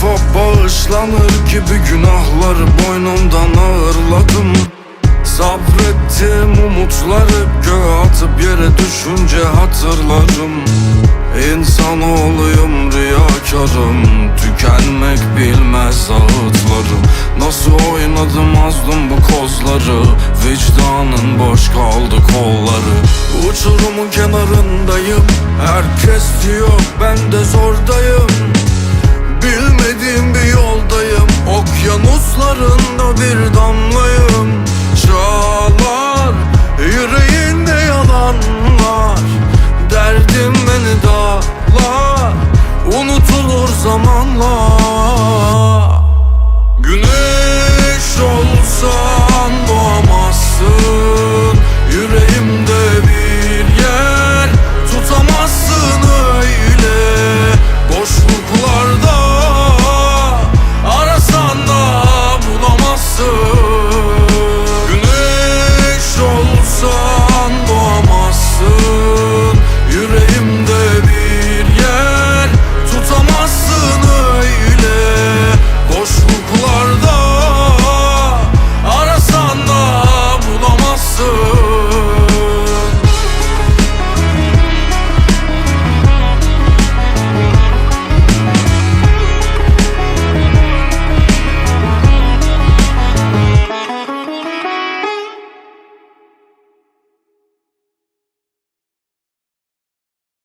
Paslanır gibi günahları boynumdan ağırladım. Sabrettim umutları göğe atıp yere düşünce hatırlarım. İnsanoğluyum riyakarım. Tükenmek bilmez ağıtlarım. Nasıl oynadım azdım bu kozları? Vicdanın boş kaldı kolları. Uçurumun kenarındayım. Herkes diyor ben de zordayım Yollarında bir damlayım. Çağlar